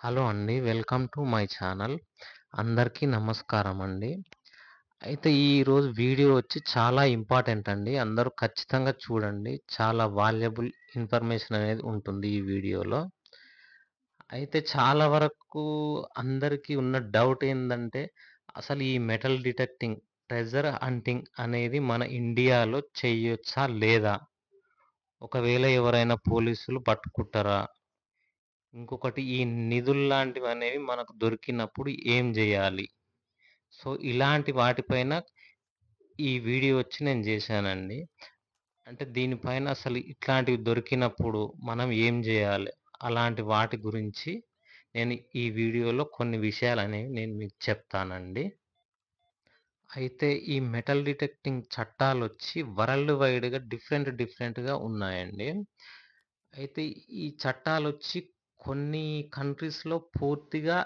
Hello అండి. Welcome to my channel. అందరికీ నమస్కారం అండి. అయితే ఈరోజు వీడియో వచ్చి చాలా ఇంపార్టెంట్ అండి. అందరూ ఖచ్చితంగా చూడండి. చాలా వాల్యుబుల్ ఇన్ఫర్మేషన్ అనేది ఉంటుంది ఈ వీడియోలో. అయితే చాలా వరకు అందరికీ ఉన్న డౌట్ ఏందంటే, అసలు ఈ మెటల్ డిటెక్టింగ్, ట్రెజర్ హంటింగ్ అనేది మన ఇండియాలో చేయొచ్చా లేదా? ఒకవేళ ఎవరైనా పోలీసులు పట్టుకుంటారా? ఇంకొకటి ఈ నిధుల లాంటివి అనేవి మనకు దొరికినప్పుడు ఏం చేయాలి సో, ఇలాంటి వాటిపైన ఈ వీడియో వచ్చి నేను చేశానండి అంటే దీనిపైన అసలు ఇట్లాంటివి దొరికినప్పుడు మనం ఏం చేయాలి అలాంటి వాటి గురించి నేను ఈ వీడియోలో కొన్ని విషయాలనేవి నేను మీకు చెప్తానండి. అయితే ఈ మెటల్ డిటెక్టింగ్ చట్టాలు వచ్చి వరల్డ్ వైడ్‌గా డిఫరెంట్ డిఫరెంట్‌గా ఉన్నాయండి. అయితే ఈ చట్టాలు వచ్చి కొన్ని కంట్రీస్‌లో పూర్తిగా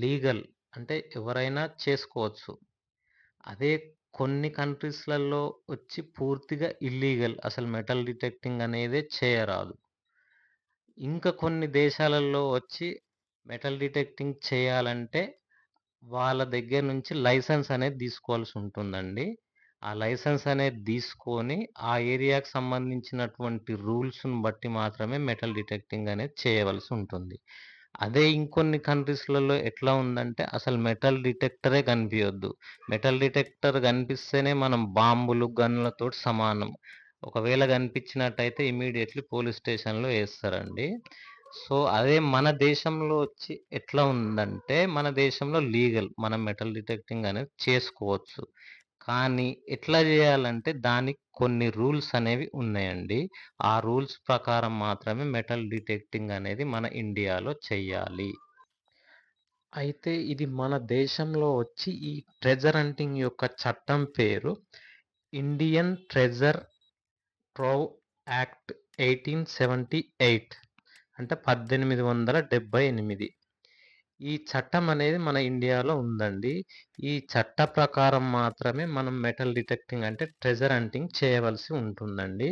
లీగల్. అంటే ఎవరైనా చేసుకోవచ్చు. అదే కొన్ని కంట్రీస్‌లలో వచ్చి పూర్తిగా ఇల్లీగల్. అసలు మెటల్ డిటెక్టింగ్ అనేదే చేయరాదు. ఇంకా కొన్ని దేశాలలో వచ్చి మెటల్ డిటెక్టింగ్ చేయాలంటే వాళ్ళ దగ్గర నుంచి లైసెన్స్ అనేది తీసుకోవాల్సి ఉంటుందండి. ఆ లైసెన్స్ అనేది తీసుకొని ఆ ఏరియాకి సంబంధించినటువంటి రూల్స్‌ని బట్టి మాత్రమే మెటల్ డిటెక్టింగ్ అనేది చేయవలసి ఉంటుంది. అదే ఇంకొన్ని కంట్రీస్‌లలో ఎట్లా ఉందంటే అసలు మెటల్ డిటెక్టరే కనిపియొద్దు. మెటల్ డిటెక్టర్ కనిపిస్తేనే మనం బాంబులు, గన్లతో సమానం. ఒకవేళ కనిపించినట్టయితే ఇమీడియట్లీ పోలీస్ స్టేషన్‌లో వేస్తారండి సో, అదే మన దేశంలో వచ్చి ఎట్లా ఉందంటే మన దేశంలో లీగల్. మనం మెటల్ డిటెక్టింగ్ అనేది చేసుకోవచ్చు. కానీ ఎట్లా చేయాలంటే దానికి కొన్ని రూల్స్ అనేవి ఉన్నాయండి. ఆ రూల్స్ ప్రకారం మాత్రమే మెటల్ డిటెక్టింగ్ అనేది మన ఇండియాలో చెయ్యాలి. అయితే ఇది మన దేశంలో వచ్చి ఈ ట్రెజర్ హంటింగ్ యొక్క చట్టం పేరు ఇండియన్ ట్రెజర్ ట్రోవ్ యాక్ట్ 1878 అంటే 1878. ఈ చట్టం అనేది మన ఇండియాలో ఉందండి. ఈ చట్ట ప్రకారం మాత్రమే మనం మెటల్ డిటెక్టింగ్ అంటే ట్రెజర్ హంటింగ్ చేయవలసి ఉంటుందండి.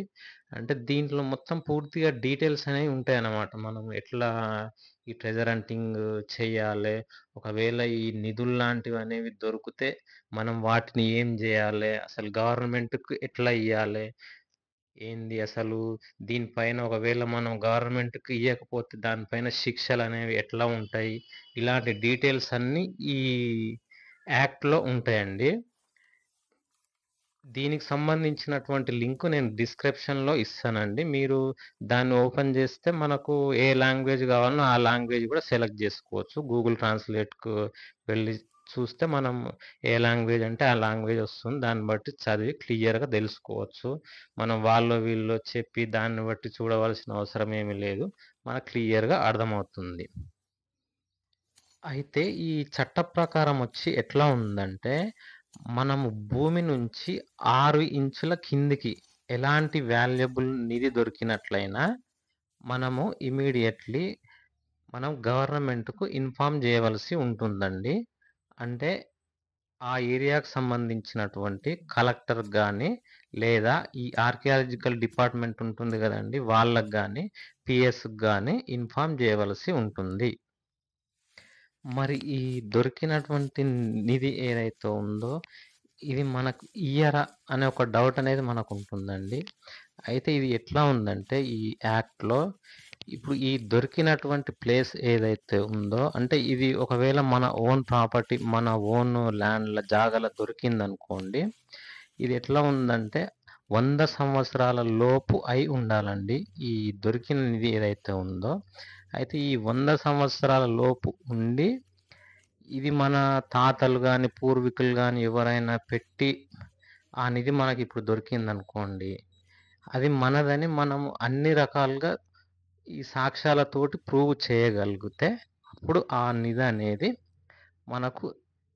అంటే దీంట్లో మొత్తం పూర్తిగా డీటెయిల్స్ అనేవి ఉంటాయన్నమాట. మనం ఎట్లా ఈ ట్రెజర్ హంటింగ్ చేయాలి ఒకవేళ ఈ నిధుల లాంటివి అనేవి దొరికితే మనం వాటిని ఏం చేయాలి అసలు గవర్నమెంట్‌కి ఎట్లా ఇవ్వాలి ఏంది అసలు దీనిపైన ఒకవేళ మనం గవర్నమెంట్‌కి ఇవ్వకపోతే దానిపైన శిక్షలు అనేవి ఎట్లా ఉంటాయి? ఇలాంటి డీటెయిల్స్ అన్నీ ఈ యాక్ట్‌లో ఉంటాయండి. దీనికి సంబంధించినటువంటి లింక్ నేను డిస్క్రిప్షన్‌లో ఇస్తానండి. మీరు దాన్ని ఓపెన్ చేస్తే మనకు ఏ లాంగ్వేజ్ కావాలనో ఆ లాంగ్వేజ్ కూడా సెలెక్ట్ చేసుకోవచ్చు గూగుల్ ట్రాన్స్‌లేట్‌కు వెళ్ళి చూస్తే మనం ఏ లాంగ్వేజ్ అంటే ఆ లాంగ్వేజ్ వస్తుంది. దాన్ని బట్టి చదివి క్లియర్‌గా తెలుసుకోవచ్చు. మనం వాళ్ళు వీళ్ళు చెప్పి దాన్ని బట్టి చూడవలసిన అవసరం ఏమీ లేదు. మనకు క్లియర్‌గా అర్థమవుతుంది. అయితే ఈ చట్ట ప్రకారం వచ్చి ఎట్లా ఉందంటే మనము భూమి నుంచి ఆరు ఇంచుల కిందికి ఎలాంటి వాల్యుబుల్ నిధి దొరికినట్లయినా మనము ఇమీడియట్లీ మనం గవర్నమెంట్‌కు ఇన్ఫామ్ చేయవలసి ఉంటుందండి. అంటే ఆ ఏరియాకు సంబంధించినటువంటి కలెక్టర్ కానీ లేదా ఈ ఆర్కియాలజికల్ డిపార్ట్‌మెంట్ ఉంటుంది కదండి వాళ్ళకు కానీ పీఎస్‌కి కానీ ఇన్ఫార్మ్ చేయవలసి ఉంటుంది. మరి ఈ దొరికినటువంటి నిధి ఏదైతే ఉందో ఇది మనకు ఇయ్యరా? అనే ఒక డౌట్ అనేది మనకు ఉంటుందండి అయితే ఇది ఎట్లా ఉందంటే ఈ యాక్ట్‌లో ఇప్పుడు ఈ దొరికినటువంటి ప్లేస్ ఏదైతే ఉందో అంటే ఇది ఒకవేళ మన ఓన్ ప్రాపర్టీ, మన ఓన్ ల్యాండ్‌ల జాగాలో దొరికిందనుకోండి. ఇది ఎట్లా ఉందంటే వంద సంవత్సరాల లోపు అయి ఉండాలండి. ఈ దొరికిన నిధి ఏదైతే ఉందో. అయితే ఈ వంద సంవత్సరాల లోపు ఉండి ఇది మన తాతలు కానీ పూర్వీకులు కానీ ఎవరైనా పెట్టి ఆ నిధి మనకి ఇప్పుడు దొరికిందనుకోండి. అది మనదని మనం అన్ని రకాలుగా ఈ సాక్ష్యాలతోటి ప్రూవ్ చేయగలిగితే అప్పుడు ఆ నిధి అనేది మనకు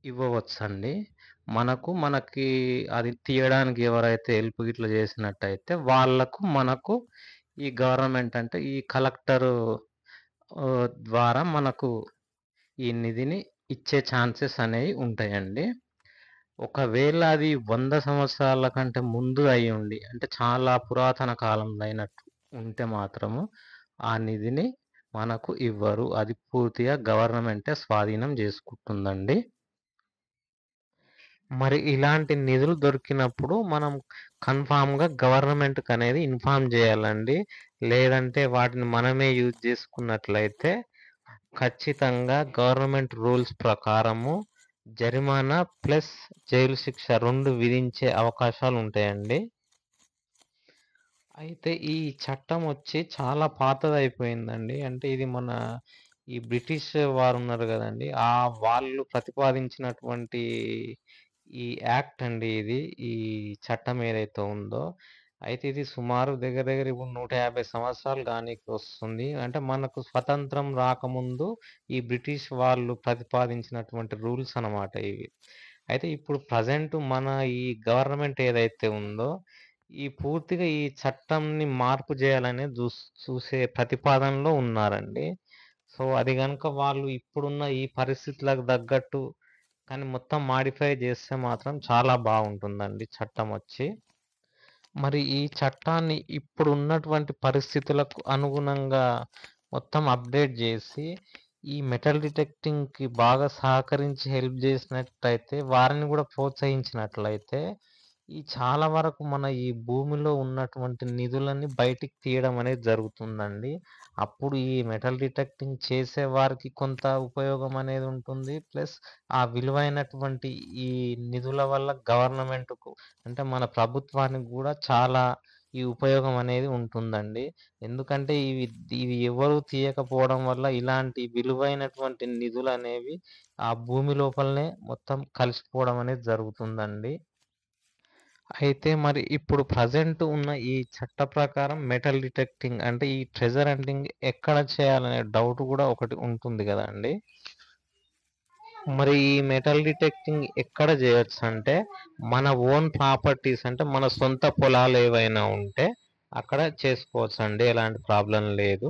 ఇవ్వవచ్చండి. మనకు మనకి అది తీయడానికి ఎవరైతే హెల్ప్ గిట్ల చేసినట్టయితే వాళ్ళకు మనకు ఈ గవర్నమెంట్ అంటే ఈ కలెక్టర్ ద్వారా మనకు ఈ నిధిని ఇచ్చే ఛాన్సెస్ అనేవి ఉంటాయండి. ఒకవేళ అది వంద సంవత్సరాల కంటే ముందు అయ్యుండి అంటే చాలా పురాతన కాలంలో అయినట్టు ఉంటే మాత్రము ఆ నిధిని మనకు ఇవ్వరు. అది పూర్తిగా గవర్నమెంటే స్వాధీనం చేసుకుంటుందండి. మరి ఇలాంటి నిధులు దొరికినప్పుడు మనం కన్ఫామ్గా గవర్నమెంట్కి అనేది ఇన్ఫామ్ చేయాలండి. లేదంటే వాటిని మనమే యూజ్ చేసుకున్నట్లయితే ఖచ్చితంగా గవర్నమెంట్ రూల్స్ ప్రకారము జరిమానా ప్లస్ జైలు శిక్ష రెండు విధించే అవకాశాలు ఉంటాయండి అయితే ఈ చట్టం వచ్చి చాలా పాతదయిపోయిందండి. అంటే ఇది మన ఈ బ్రిటిష్ వారున్నారు గదండీ! ఆ వాళ్ళు ప్రతిపాదించినటువంటి ఈ యాక్ట్ అండి ఇది. ఈ చట్టం ఏదైతే ఉందో, అయితే ఇది సుమారు దగ్గర దగ్గర ఇప్పుడు 150 సంవత్సరాలు గానీకొస్తుంది. అంటే మనకు స్వతంత్రం రాకముందు ఈ బ్రిటిష్ వాళ్ళు ప్రతిపాదించినటువంటి రూల్స్ అన్నమాట ఇవి. అయితే ఇప్పుడు ప్రెజెంట్ మన ఈ గవర్నమెంట్ ఏదైతే ఉందో, ఈ పూర్తిగా ఈ చట్టంని మార్పు చేయాలనే చూస్ చూసే ప్రతిపాదనలో ఉన్నారండి. సో, అది కనుక వాళ్ళు ఇప్పుడున్న ఈ పరిస్థితులకు తగ్గట్టు కానీ మొత్తం మాడిఫై చేస్తే మాత్రం చాలా బాగుంటుందండి చట్టం వచ్చి మరి ఈ చట్టాన్ని ఇప్పుడున్నటువంటి పరిస్థితులకు అనుగుణంగా మొత్తం అప్‌డేట్ చేసి ఈ మెటల్ డిటెక్టింగ్‌కి బాగా సహకరించి హెల్ప్ చేసినట్టయితే వారిని కూడా ప్రోత్సహించినట్లయితే, ఈ చాలా వరకు మన ఈ భూమిలో ఉన్నటువంటి నిధులని బయటికి తీయడం అనేది జరుగుతుందండి. అప్పుడు ఈ మెటల్ డిటెక్టింగ్ చేసే వారికి కొంత ఉపయోగం అనేది ఉంటుంది. ప్లస్ ఆ విలువైనటువంటి ఈ నిధుల వల్ల గవర్నమెంట్‌కు అంటే మన ప్రభుత్వానికి గూడా చాలా ఈ ఉపయోగం అనేది ఉంటుందండి. ఎందుకంటే ఇవి ఇవి ఎవరు తీయకపోవడం వల్ల ఇలాంటి విలువైనటువంటి నిధులనేవి ఆ భూమి లోపలనే మొత్తం కలిసిపోవడం అనేది జరుగుతుందండి. అయితే మరి ఇప్పుడు ప్రజెంట్ ఉన్న ఈ చట్ట ప్రకారం మెటల్ డిటెక్టింగ్ అంటే ఈ ట్రెజర్ హంటింగ్ ఎక్కడ చేయాలనే డౌట్ కూడా ఒకటి ఉంటుంది గదండీ! మరి ఈ మెటల్ డిటెక్టింగ్ ఎక్కడ చేయొచ్చు అంటే మన ఓన్ ప్రాపర్టీస్ అంటే మన సొంత పొలాలేవైనా ఉంటే అక్కడ చేసుకోవచ్చు అండి ఎలాంటి ప్రాబ్లం లేదు.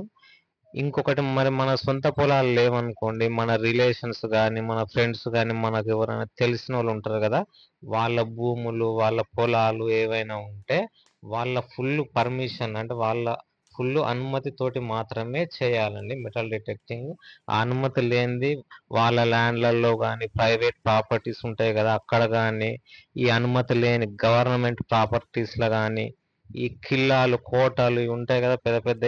ఇంకొకటి మరి మన సొంత పొలాలు లేవనుకోండి, మన రిలేషన్స్ కానీ మన ఫ్రెండ్స్ కానీ మనకు ఎవరైనా తెలిసిన వాళ్ళు ఉంటారు కదా వాళ్ళ భూములు, వాళ్ళ పొలాలు ఏవైనా ఉంటే వాళ్ళ ఫుల్ పర్మిషన్ అంటే వాళ్ళ ఫుల్ అనుమతితోటి మాత్రమే చేయాలండి మెటల్ డిటెక్టింగ్. ఆ అనుమతి లేనిది వాళ్ళ ల్యాండ్‌లలో కానీ ప్రైవేట్ ప్రాపర్టీస్ ఉంటాయి కదా అక్కడ కానీ ఈ అనుమతి లేని గవర్నమెంట్ ప్రాపర్టీస్‌లో కానీ ఈ కిల్లాలు, కోటలు ఇవి ఉంటాయి కదా పెద్ద పెద్ద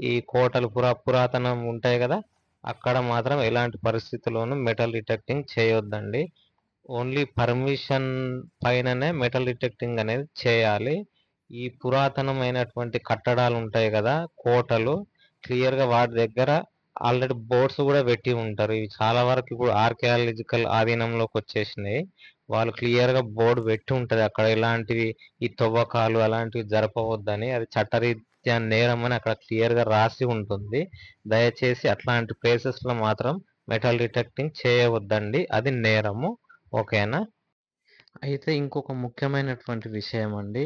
ఈ కోటలు పురా పురాతనం ఉంటాయి కదా అక్కడ మాత్రం ఎలాంటి పరిస్థితిలోనూ మెటల్ డిటెక్టింగ్ చేయొద్దండి. ఓన్లీ పర్మిషన్ పైననే మెటల్ డిటెక్టింగ్ అనేది చేయాలి. ఈ పురాతనమైనటువంటి కట్టడాలు ఉంటాయి కదా కోటలు క్లియర్‌గా వాటి దగ్గర ఆల్రెడీ బోర్డ్స్ కూడా పెట్టి ఉంటారు. ఇవి చాలా వరకు ఇప్పుడు ఆర్కియాలజికల్ ఆధీనంలోకి వచ్చేసినాయి వాళ్ళు క్లియర్‌గా బోర్డు పెట్టి ఉంటుంది అక్కడ ఇలాంటివి ఈ తవ్వకాలు అలాంటివి జరపవద్దని. అది దాని నేరం అని అక్కడ క్లియర్‌గా రాసి ఉంటుంది. దయచేసి అట్లాంటి ప్లేసెస్‌లో మాత్రం మెటల్ డిటెక్టింగ్ చేయవద్దండి. అది నేరము. ఓకేనా? అయితే ఇంకొక ముఖ్యమైనటువంటి విషయమండి.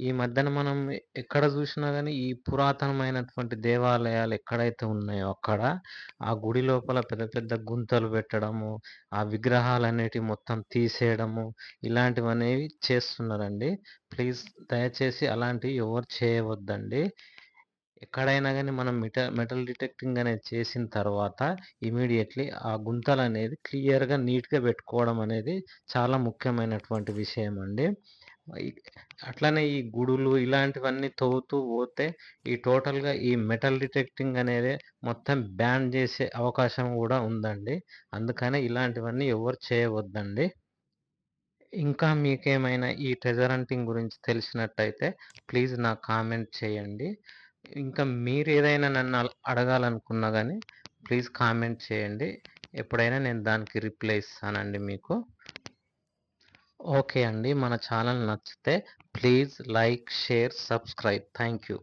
ఈ మధ్యన మనం ఎక్కడ జూషినా కానీ ఈ పురాతనమైనటువంటి దేవాలయాలు ఎక్కడైతే ఉన్నాయో అక్కడ, ఆ గుడి లోపల పెద్ద పెద్ద గుంతలు పెట్టడము, ఆ విగ్రహాలనేటివి మొత్తం తీసేయడము, ఇలాంటివనేవి చేస్తున్నారండి. ప్లీజ్ దయచేసి అలాంటివి ఎవరు చేయవద్దండి. ఎక్కడైనా కానీ మనం మెటల్ మెటల్ డిటెక్టింగ్ అనేది చేసిన తర్వాత ఇమీడియట్లీ ఆ గుంతలు అనేది క్లియర్‌గా నీట్‌గా పెట్టుకోవడం అనేది చాలా ముఖ్యమైనటువంటి విషయం అండి అట్లనే ఈ గుడులు ఇలాంటివన్నీ తవ్వుతూ పోతే ఈ టోటల్‌గా ఈ మెటల్ డిటెక్టింగ్ అనేది మొత్తం బ్యాన్ చేసే అవకాశం కూడా ఉందండి. అందుకనే ఇలాంటివన్నీ ఎవరు చేయవద్దండి. ఇంకా మీకేమైనా ఈ ట్రెజర్ హంటింగ్ గురించి తెలిసినట్టయితే ప్లీజ్ నాకు కామెంట్ చేయండి. ఇంకా మీరు ఏదైనా నన్ను అడగాలనుకున్నా కానీ ప్లీజ్ కామెంట్ చేయండి. ఎప్పుడైనా నేను దానికి రిప్లై ఇస్తానండి మీకు. ఓకే అండి. మన ఛానల్ నచ్చితే please like, share, subscribe. Thank you.